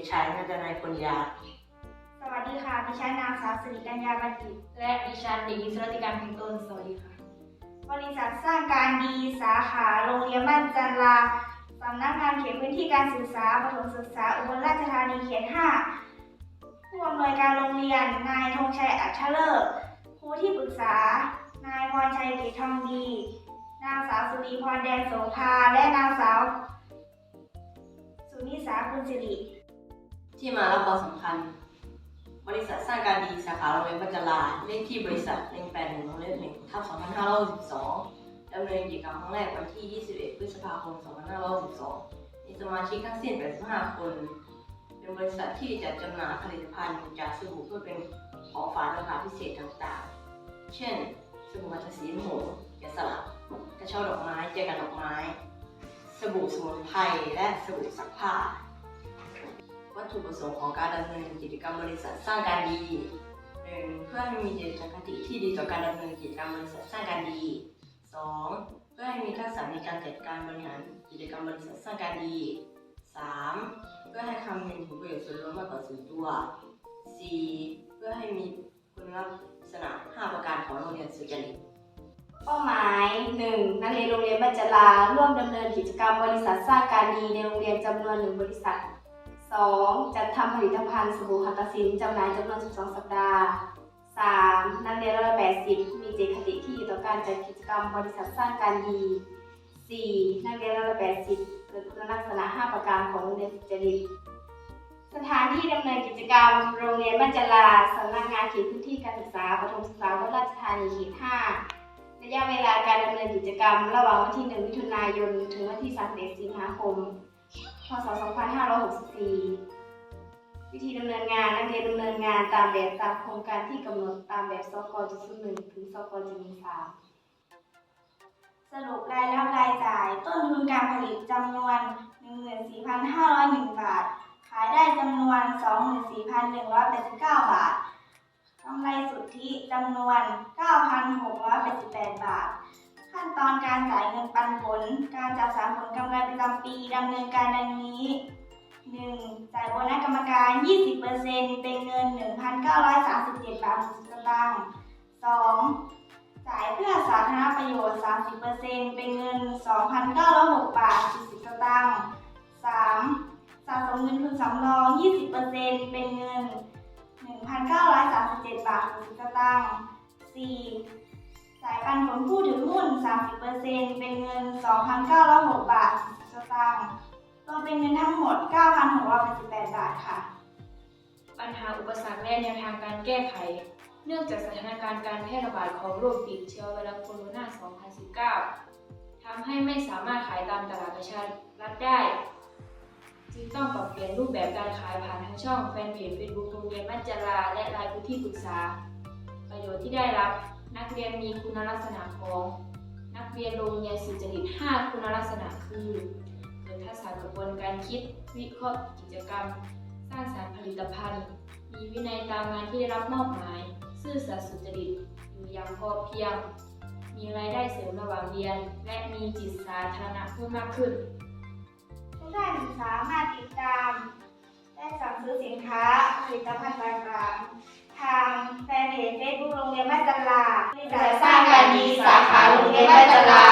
กับผมเด็กชายนันทนายคนยาสวัสดีค่ะ ดิฉันนางสาวสิริกัญญาบัณฑิต และดิฉันเด็กหญิงสรัติการเพ็งต้นสวัสดีค่ะ บริษัทสร้างการดีสาขาโรงเรียนบ้านจันลาสำนักงานเขตพื้นที่การศึกษาประถมศึกษาอุบลราชธานีเขต 5 ผู้อำนวยการโรงเรียน นายธงชัยอัชเลิศครูที่ปรึกษา นายพรชัยเกตทองดี นางสาวสุรีพรแดงโสภาและนางสาวสุนิสาคุณสิริ ที่มาและความสำคัญ บริษัทสร้างการดีสาขาโรงเรียนปัจจลาเลขที่บริษัท181วงเล็บ1ทับ2562ดำเนินกิจกรรมครั้งแรกวันที่ 21 พฤษภาคม 2562มีสมาชิกทั้งสิ้น 85 คน เป็นบริษัทที่จัดจำหน่ายผลิตภัณฑ์จากสบู่เพื่อเป็นของฝากราคาพิเศษต่างๆ เช่นสบู่มัทสีหมูแกะสลักกระเช้าดอกไม้เจกันดอกไม้ สบู่สมุนไพรและสบู่ซักผ้า วัตถุประสงค์ของการดำเนินกิจกรรมบริษัทสร้างการดี 1. เพื่อให้มีเจตคติที่ดีต่อการดำเนินกิจกรรมบริษัทสร้างการดี 2. เพื่อให้มีทักษะในการจัดการบริหารกิจกรรมบริษัทสร้างการดี 3. เพื่อให้คำนึงถึงประโยชน์ส่วนรวมมากกว่าส่วนตัว 4. เพื่อให้มีคุณลักษณะ5ประการของโรงเรียนสุจริตเป้าหมาย 1. นักเรียนโรงเรียนบัจจลาร่วมดำเนินกิจกรรมบริษัทสร้างการดีในโรงเรียนจำนวนหนึ่งบริษัท 2. จัดทำผลิตภัณฑ์สบู่หัตถสินจำหน่ายจำนวน 12 สัปดาห์ 3. นักเรียนร้อยแปดสิบมีเจตคติที่ดีต่อการจัดกิจกรรมบริษัทสร้างการดี 4. นักเรียนร้อยแปดสิบเกิดคุณลักษณะ 5 ประการของโรงเรียนสุจริตสถานที่ดำเนินกิจกรรม โรงเรียนบัจจลาสำนักงานเขตพื้นที่การศึกษาประถมศึกษาอุบลราชธานีเขต 5 ระยะเวลาการดำเนินกิจกรรม ระหว่างวันที่ 1 มิถุนายน ถึงวันที่ 31 สิงหาคม ศ 2564 วิธีดำเนินงานนักเรียนดำเนินงานตามแบบตามโครงการที่กำหนดตามแบบสกจุดหนึ่งถึงสกจุดสามสรุปรายรับรายจ่าย ต้นทุนการผลิตจำนวน 14,501 บาท ขายได้จำนวน 24,189 บาทกำไรสุทธิจำนวน 9,688 บาท ขั้นตอนการจ่ายเงินปันผล การจัดสรรผลกำไรประจำปีดำเนินการดังนี้ 1. จ่ายโบนัสกรรมการ 20%เป็นเงิน 1,937 บาท60สตางค์ 2. จ่ายเพื่อสาธารณประโยชน์ 30%เป็นเงิน 2,906 บาท40สตางค์ 3. สะสมเงินทุนสำรอง 20%เป็นเงิน 1,937 บาท60สตางค์ 4. ปันผลผู้ถือหุ้น 30%เป็นเงิน 2,906 บาทสตางค์รวมเป็นเงินทั้งหมด 9,688 บาทค่ะ ปัญหาอุปสรรคและแนวทางการแก้ไข เนื่องจากสถานการณ์การแพร่ระบาดของโรคติดเชื้อไวรัสโคโรนา 2019 ทำให้ไม่สามารถขายตามตลาดประชารัฐได้ จึงต้องปรับเปลี่ยนรูปแบบการขายผ่านทางช่องแฟนเพจ Facebook โรงเรียนมัจจาราและรายพื้นที่ปรึกษา ประโยชน์ที่ได้รับ นักเรียนมีคุณลักษณะของ นักเรียนโรงเรียนสุจริต 5 คุณลักษณะคือเกิดทักษะกระบวนการคิดวิเคราะห์กิจกรรม สร้างสรรค์ผลิตภัณฑ์ มีวินัยตามงานที่ได้รับมอบหมาย ซื่อสัตย์สุจริตอยู่อย่างพอเพียง มีรายได้เสริมระหว่างเรียน และมีจิตสาธารณะเพิ่มมากขึ้นทุกท่านสามารถติดตาม และสั่งซื้อสินค้าผลิตภัณฑ์ต่างๆ ทางแฟนเพจเฟซบุ๊กโรงเรียนบ้านจันลาบริษัทสร้างการดีสาขาโรงเรียนบ้านจันลา